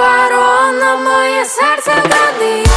ворона, моє серце дани.